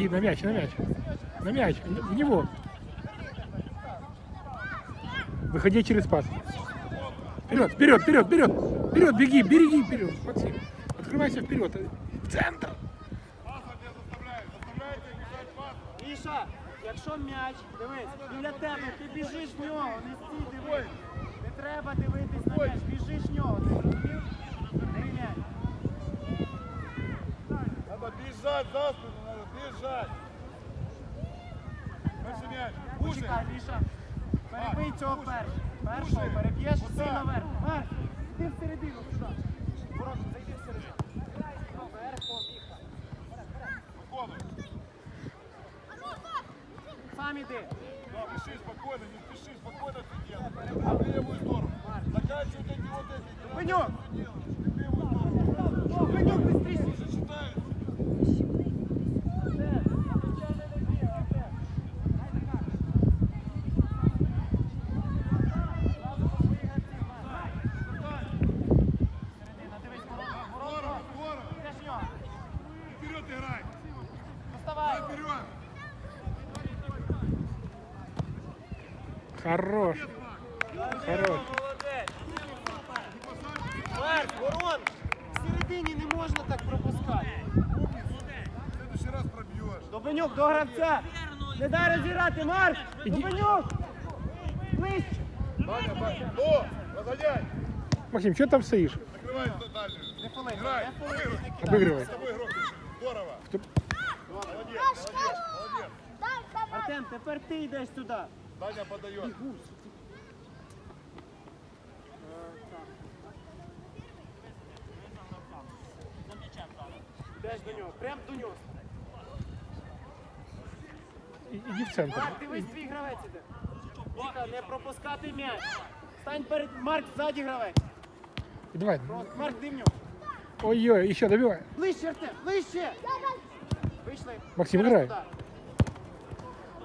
Иди на мяч, на мяч. На мяч, в него. Выходи через пас. Вперед, вперед, вперед, вперед. Вперед, беги, беги вперед. Максим, открывайся вперед. В центр. Міша, якщо м'яч, дивись, біля тебе, ти біжиш в нього, не стій, дивись. Не треба дивитись на м'яч, біжиш в нього, ти зрозумів? Бери м'яч. Надо бежать за спину, надо бежать. Дальше мяч. Пуши. Почекай, Міша. Перебий цього першого. Першого переб'єш сильно вверх. Вверх. Іди всередину сюди. Ворот, зайди всередину. Вверху, Міха. Выходим. Сам іди. Да, пиши спокойно, не спеши, спокойно ты делай. В левую сторону. Заканчивай вот эти вот эти. Пеньок! В Хорош. Хорош. Марк, ворон! Всередині не можна так пропускати. В следующий раз пробьешь. Добенюк до гравця! Не дай розіграти, Марк! Добенюк! Ближче! Ваня, Ваня. О, разгоняй. Максим, что там стоишь? Закрывай дальнюю. Не Играй. не кидай. Обыгрывай. С тобой игрок. Здорово. Стоп. Молодец, молодец, молодец. Артем, тепер ти йдеш сюди. Даня подает. Йдеш до нього, прям до нього. И- Иди в центр. Марк, дивись, твій гравець іде. Віка, не пропускати м'яч. Стань перед Марк, ззаді гравець. И давай. Просто, Марк, дивню. Ой-ой, еще добивай. Ближче, Артем, ближче. Вийшли. Максим, Зараз грай. туди.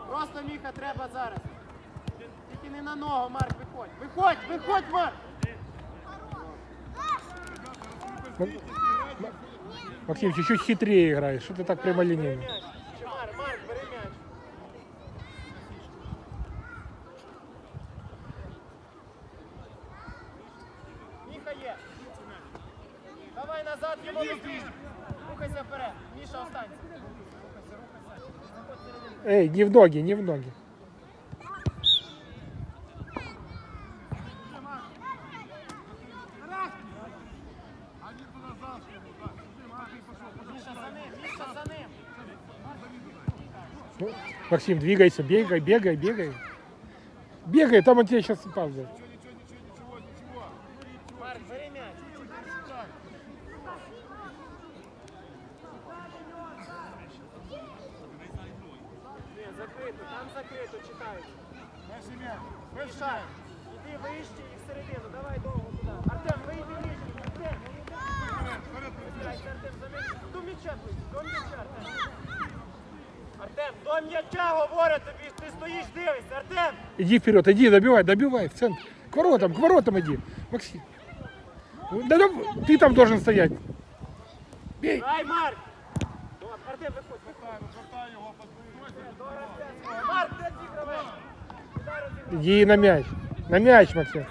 Просто Міха треба зараз. Тільки не на ногу, Марк, виходь. Виходь, виходь, Марк. М- М- Максим, чуть-чуть хитрее играешь. Что ты так Бери прямолинейно? м'яч. Чи Марк, Марк, бери м'яч. Міха є. Давай назад, йому зустріч. Рухайся вперед. Міша, останься. Рухайся, рухайся. Заходь всередину. Эй, не в ноги, не в ноги. Максим, двигайся, бегай, бегай, бегай. Бегай, там он тебе сейчас пауза. Иди вперед, иди, добивай, добивай в центр. К воротам, к воротам иди. Максим. Да, да, ты там должен стоять. Бей. Дай, Марк. Артем. Марк, розіграв? Иди на мяч. На мяч, Максим.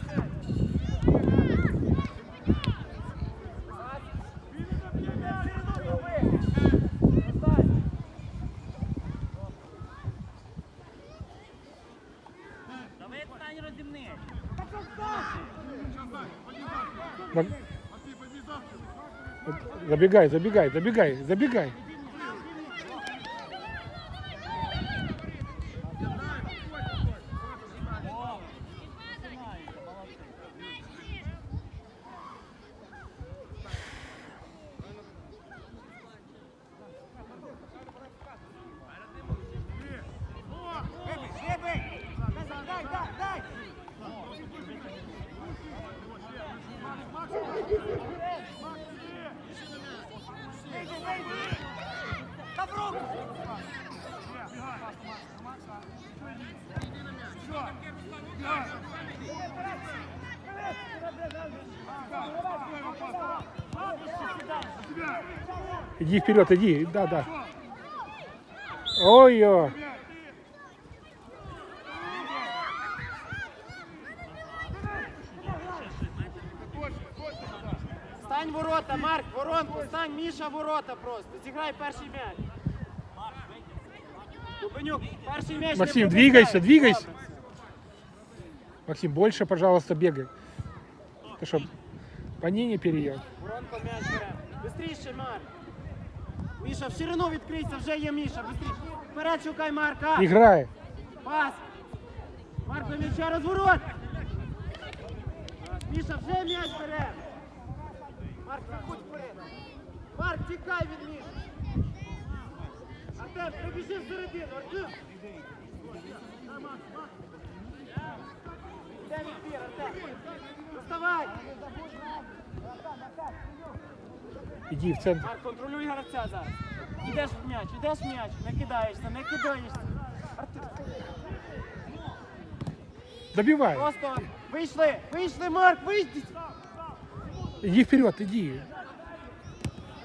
Забегай, забегай, забегай, забегай. Максим, Иди вперед, иди. Да, да. Ой-ой. Точно, точно туда. Стань ворота, Марк, воронку, стань, Міша, ворота просто. Зіграй перший м'яч. Дубенюк, перший м'яч. не Максим, пропускай. двигайся, двигайся. Добре. Максим, больше, пожалуйста, бегай. Ты что, по ней не переел? Воронко м'яч бере. Бистріше, Марк. Міша, в ширину відкрийся, вже є Міша, бистріше. Вперед шукай Марка. Играй. Пас. Марк до м'яча розворот. Міша, вже м'яч бере. Марк, виходь вперед. Марк, тікай від Міші. Артем, прибіжи всередину, Артем. Де відбір, Артем? Доставай. Иди в центр. Марк, контролюй гравця зараз. Ідеш в м'яч, ідеш в м'яч, не кидаєшся, не кидаєшся. Артем, Добивай. просто вийшли, вийшли, Марк, вийди. Иди вперед, иди.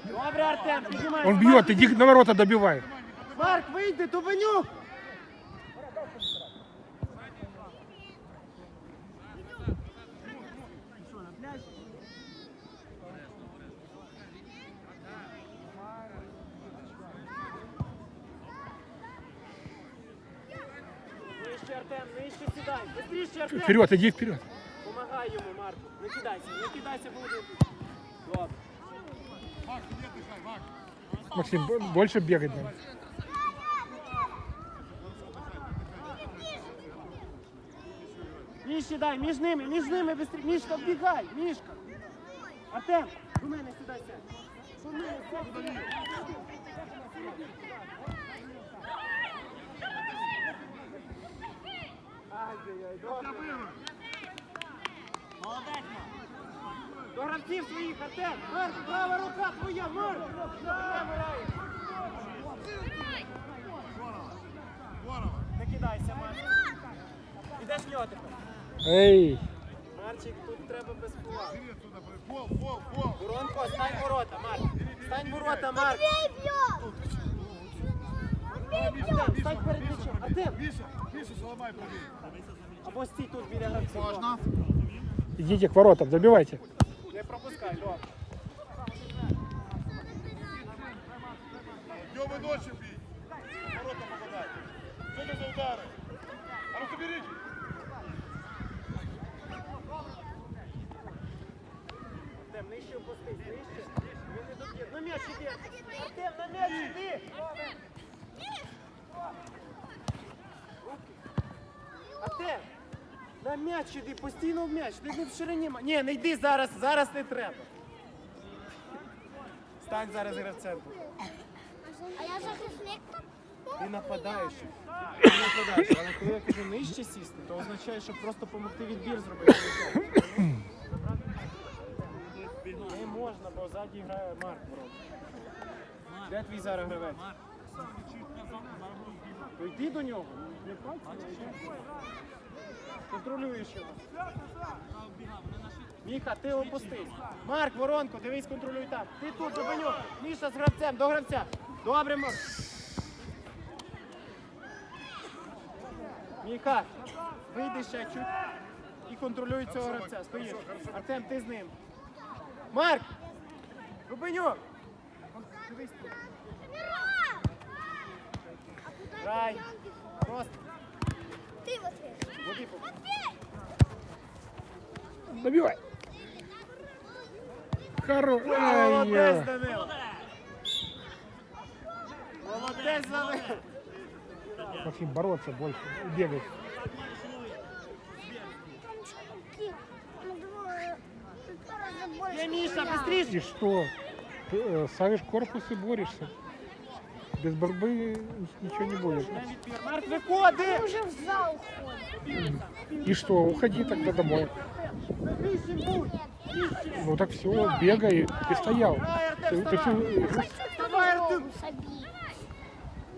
Добре, Артем, піднімайся. Он Марк, бьет, иди на ворота добивай. Марк, вийди, Дубенюк. Вперед, иди вперед. Помагай йому, Марку. Не кидайся, не кидайся, буде. Добре. Макс, иди отдыхай, Макс. Максим, бо- больше бегать надо. Міш, сідай, між ними, між ними, быстрі. Мішка, вбігай, Мішка. Артем, до мене сюди сядь. До мене сядь. Молодець! До гравців своїх атен! Марш, права рука твоя! Марш! Закидайся, Марш! Ідеш в нього тепер! Ей! Марчик, тут треба без пола. Буронко, стань ворота, Марк! Стань ворота, Марк! Стань перед мячом! Атем! Миша, Миша, сломай пробей. або стій тут біля гравців. Можно? идите к воротам, добивайте. Не пропускай, добре. Днем и ночью бей. В Ворота попадай. Что это за удары? А ну соберите. Артем, нижче опустись, нижче. Він не доб'є. На м'яч іди. Артем, на м'яч іди. Руки. Артем, на м'яч іди, постійно в м'яч. Ти не в ширині. Ні, не йди зараз, зараз не треба. Стань зараз гравцем. А я захисник там? Ти нападаєш. Ти нападаєш. Але коли я кажу нижче сісти, то означає, що просто допомогти відбір зробити. Не можна, бо ззаді грає Марк. Де твій зараз гравець? То йди до нього. Не ще. Контролюєш його. Міха, ти опустись. Марк, воронку, дивись, контролюй там. Ти тут, Забанюк. Міша з гравцем, до гравця. Добре, Марк. Міха, вийди ще чуть і контролюй цього гравця. Стоїш. Артем, ти з ним. Марк! Рубенюк! Дивись. Грай. Просто. Ти Матвій. Води по- Добивай. Хорош. Молодець, Ай, Данило. Молодець, Данило. Максим, бороться больше. Бегай. Ну, думаю, тут два рази більше. Є Міша, я. быстріше. И что? Ты э, ставишь корпус и борешься. Без борьбы ничего не будет. Дай відбір. Марк, виходи! Ми вже в зал ходимо. И что? Уходи тогда домой. Вище будь! Вище! Ну так все, бегай. Ты стоял. Грай, Артем, Ты, ты вставай! всю- Вставай, Артем! Забій.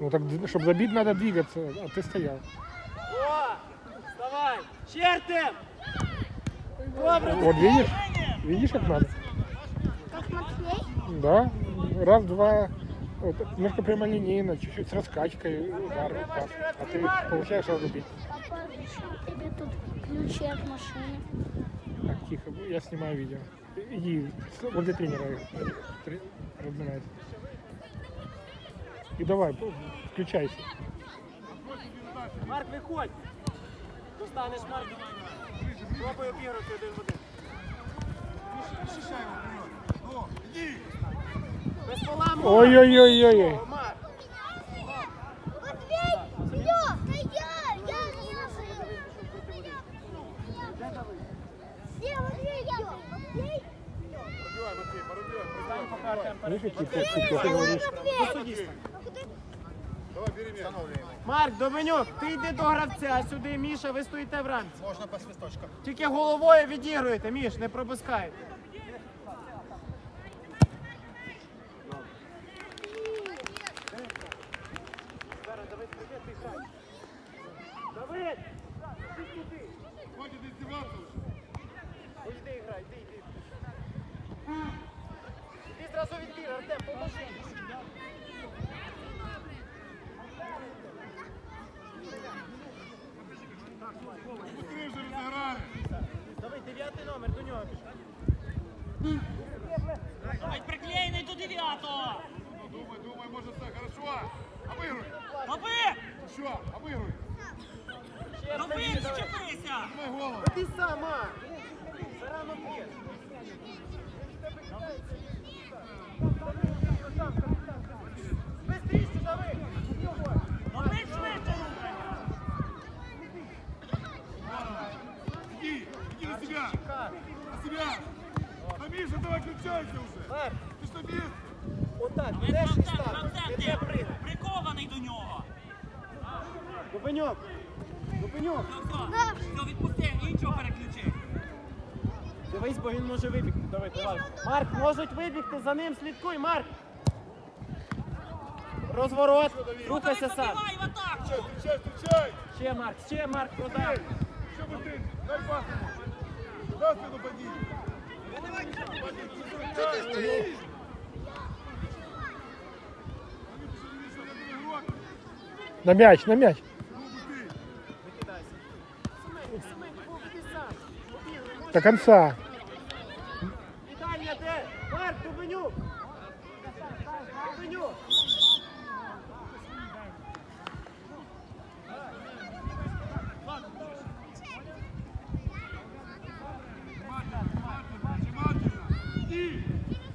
ну так, чтобы забить, надо двигаться, а ты стоял. О! Вставай! Ще Артем! Добре! Вот видишь? Видишь, как надо? Так, Матвій? Да, раз, два, вот, немножко прямолинейно, чуть-чуть с раскачкой, удар, пас. А ты получаешь сразу бить. Папа, тебе тут ключи от машины? Так, тихо, я снимаю видео. Иди, с- возле тренера тре- разминайся. И давай, включайся. Марк, виходь. Достанеш Марк. Пробуй обіграти один в один. Защищай его вперед. Ой-ой-ой-ой. Марк, Доменюк, ти йди до гравця, а сюди Міша, ви стоїте в рамці. Можна по свисточкам. Тільки головою відігруєте, Міш, не пропускайте. Давид! Іди сюди! Хватит издеваться уже. Ось Іди грай, іди, іди. Іди зразу відбір, Артем, поможи. Быстрее уже разыграли. Давай, дев'ятий номер, до нього біжи. Ой, приклеєний до дев'ятого! Думай, думай, может так, хорошо. Обыгрывай. Доби! Еще, обыгрывай. Ще Доби, Давид, давай. щепися! Давай голову. Ти сама! Зарано б'єш. Бистріше, Давид! Доби швидше! Иди, иди на себя. На себя. Да, Миша, давай включайся уже. Марк, Ты что, без? отак, Ви йдеш і гравцем, став. гравцем Не ти адаптований до нього. Зупиньок! Зупиньок! Все, відпусти, іншого переключи. Дивись, бо він може вибігти. Давай, давай. Марк, можуть вибігти, за ним слідкуй, Марк! Розворот, рухайся сам. Давай, в атаку! Ще, ще, ще, Марк, ще, Марк, подай. Що ви ти? Дай пасу. Дай спину подій. Що ти стоїш? На мяч, на мяч. До конца. Вітання де? Марк, Дубенюк! Дубенюк! Иди.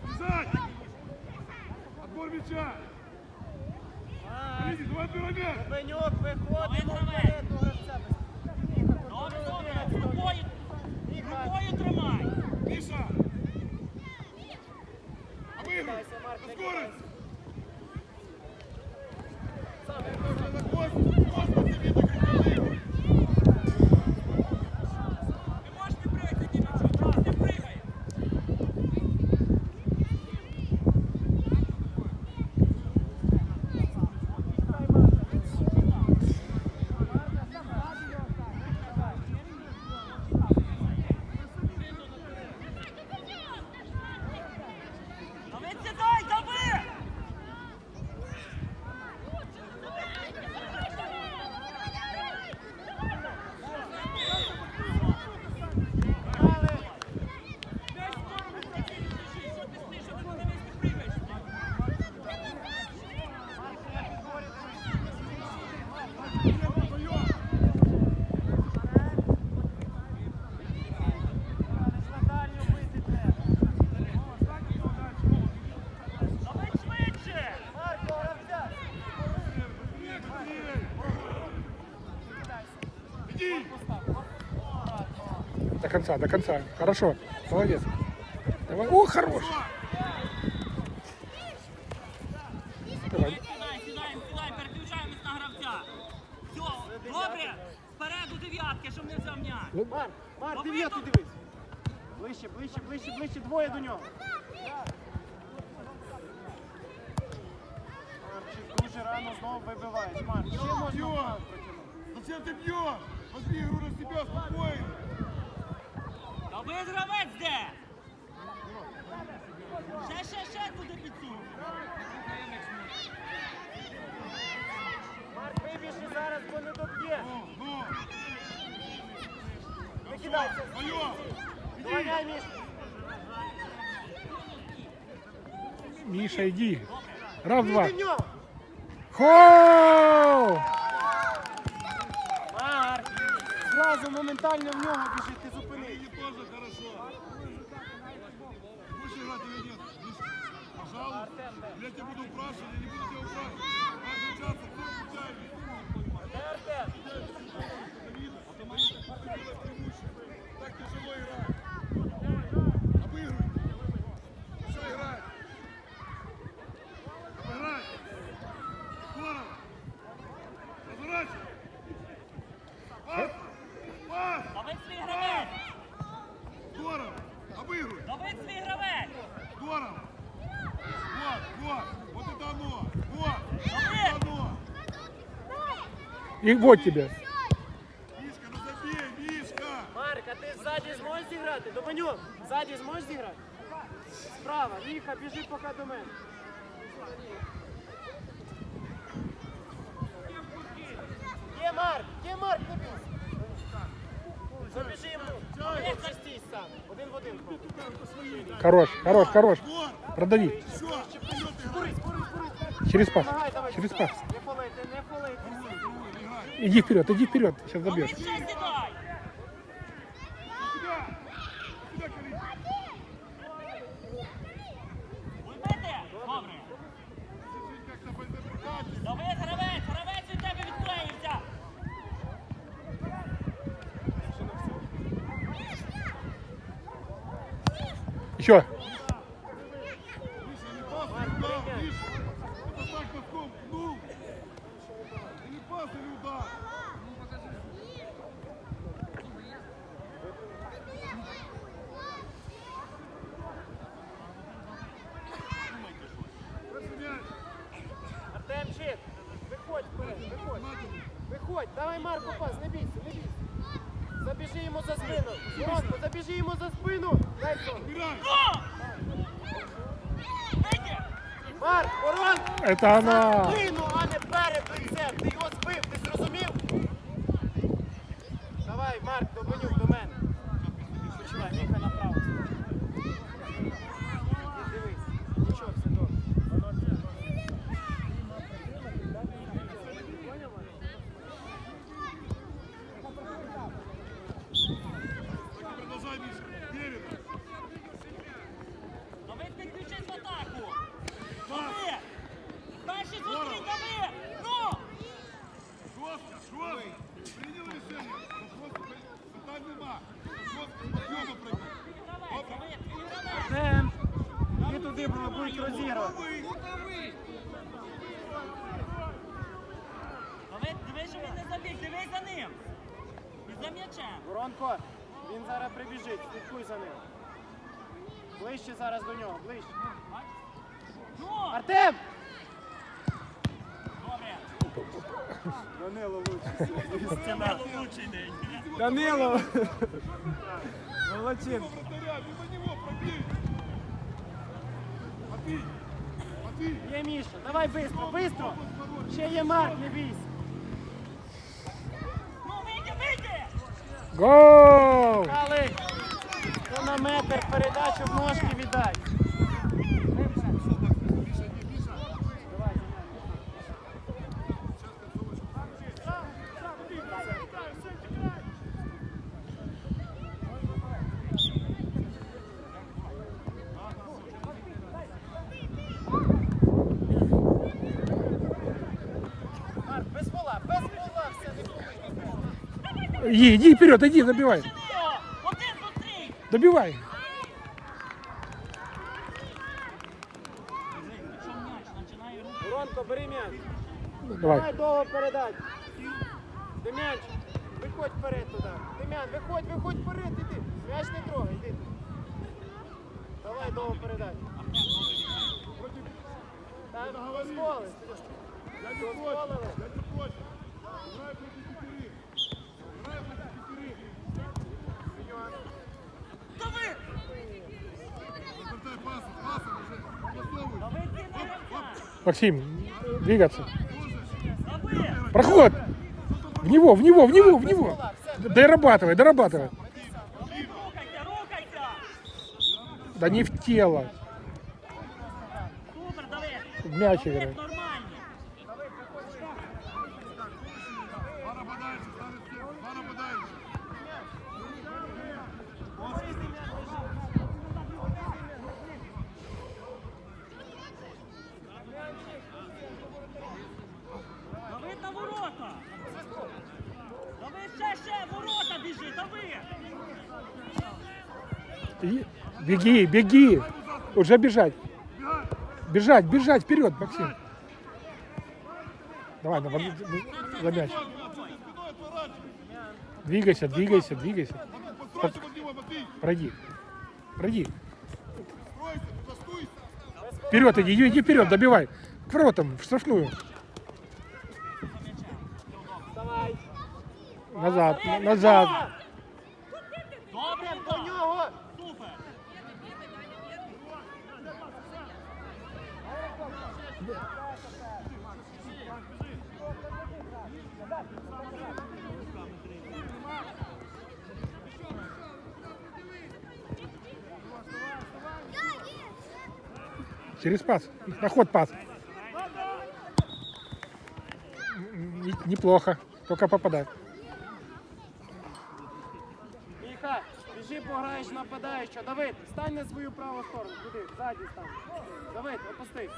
Бежать. Отбор мяча. Виходимо Давай, вперед до гравця. Добре, добре, рукою, рукою тримай! Марк, На викидайся. скорость. До конца, до конца. Хорошо. Молодец. Давай. О, хорош. Давай. Сідай, сідаємо, сідай, переключаємось на гравця. Все, добре, вперед у дев'ятки, щоб не взяв м'яч. Марк, Марк, Добре, дев'ятий добре. дивись. Ближче, ближче, ближче, ближче, двоє до нього. Марчик дуже рано знову вибиваєш. Марк, ще можна Бьет. вправо протягнути. Зачем ты бьешь? Возьми игру на себя, спокойно. Та ви гравець де? Ще, ще, ще туди піцу. Марк, вибіжи зараз, бо не доб'є. Ну, ну. Не кидайся. Алло, Доганяй, Міш. Міша, йди. Раз, два. Хоу! Зразу моментально в нього біжи, ти зупини. Мне тоже хорошо. Будеш грати чи ні? Пожалуйста. Я тебе буду упрашивать, я не буду тебя упрашивать. Каждый час кто включает. Так Здорово. Вот, вот. Вот это оно. Вот. Давид! Это оно. И вот тебе. Мишка, ну забей, Мишка. Марк, а ти ззаді зможеш зіграти? Доманюк, ззаді зможеш зіграти? Справа, Віха, біжи поки до мене. Є Марк, є Марк, не бійся. Хорош, хорош, хорош. Продави. Через пас. Через пас. Иди вперед, иди вперед. Сейчас забьешь. Еще. Воронко, Это Данило лучший. Данило лучший день. Данило! Молодчинка. Є Міша, давай швидко, швидко. Ще є Марк, не бійся. Ну, Гол! Хто на метр передачу в ножки віддай. Иди, иди вперед, иди, забивай. О, Один зустрій! Добивай. Якщо м'яч починає рухати, Воронко, бери м'яч. Давай. Давай довго передач. Дем'янч, виходь вперед туди. Дем'ян, виходь, виходь вперед, іди. М'яч не трогай, іди. Давай довго передач. Так, дозволили. Я не против. Дозволили. Я не против. Максим, двигаться. Проход. В него, в него, в него, в него. Дорабатывай, дорабатывай. Да не в тело. В мяч Давид, играет. нормально. Два нападающих, ставит всех. Два нападающих. Давид на ворота. Давид ще, ще, ворота біжи, Давид. И- Беги. Уже бежать. Бежать, бежать вперед, Максим. Давай, давай, за мяч. Двигайся, двигайся, двигайся. Пройди. Пройди. Вперед иди, иди вперед, добивай. К воротам, в штрафную. Назад, на- назад. Через пас. На ход пас. М, не- Неплохо. Только попадай. Міха, біжи, пограєш нападаючого. Давид, стань на свою праву сторону. Куди? Ззаді стань. Давид, опусти.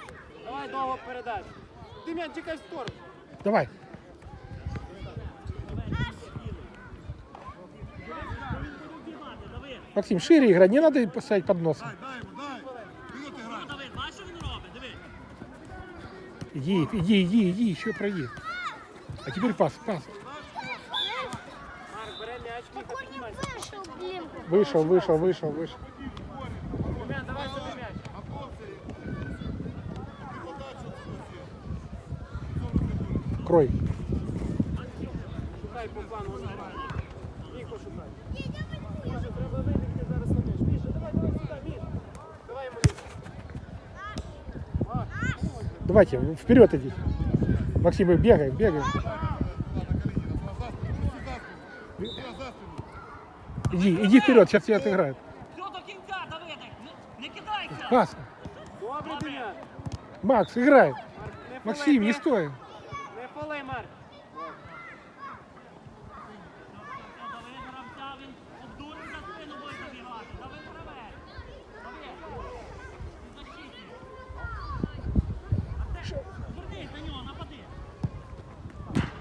Давай довго передач. Ти м'яч тікай в сторону. Давай. Бігати, Давид. Максим, шире играй, не надо поставить под носом. Дай, дай Иди, иди, иди, иди, еще пройди. А теперь пас, пас. Марк, бере м'яч, Міха, піднімайся. Вышел, блин. Вышел, вышел, вышел, вышел. Давайте, вперед иди. Максим, за спину. Иди. Иди вперед, сейчас тебя отыграют. Пас. Макс, играй. Максим, не- стой.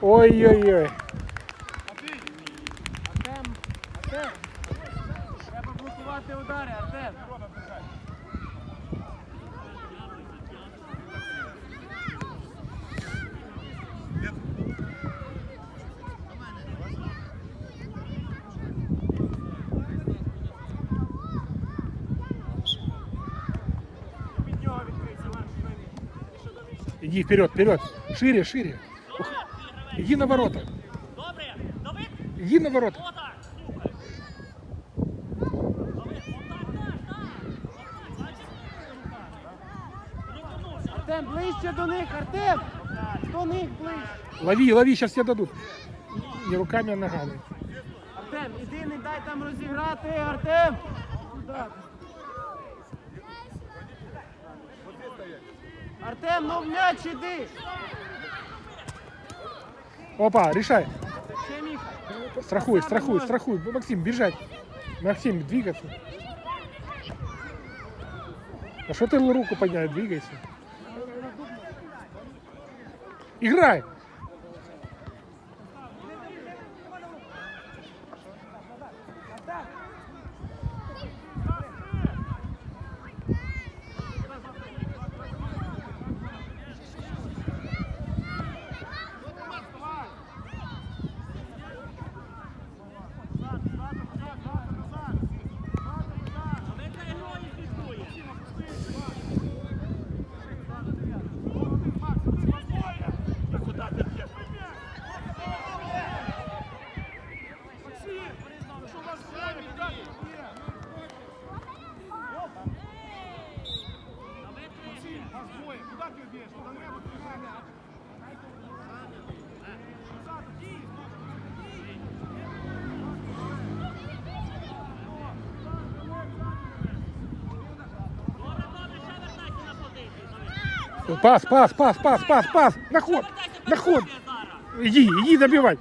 Ой-ой-ой. Матвей, Артем, Артем. Треба блокувати удари, Артем. Від нього відкрийся, Марк. Що до Міші? Иди вперед, вперед. Шире, шире. Добре, Твій на ворота. Добре, Давид. Иди на ворота. Артем, ближче до них, Артем! До них ближче. Лови, лови, сейчас тебе дадут. Не руками, а ногами. Артем, іди, не дай там розіграти, Артем! Артем, ну в м'яч іди! Опа, решай. Страхуй, страхуй, страхуй. Максим, бежать. Максим, двигаться. А что ты руку поднял? Двигайся. Играй. Пас, пас, пас, пас, пас, пас. На ход, на ход. Иди, иди добивай.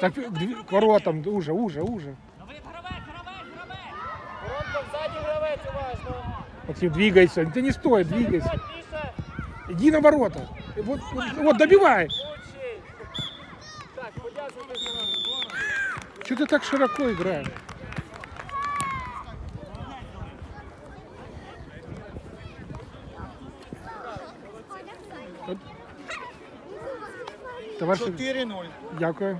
Так, дві- к воротам, уже, уже, уже. Давид, гравець, гравець, гравець. Воронко, ззаді гравець, уважно. Максим, двигайся. Ты не стой, двигайся. Плотніше. Иди на ворота. Вот, вот, вот добивай. Лучший. Так, подякуйте за нас. Что ты так широко играешь? Товариш, 4-0. дякую.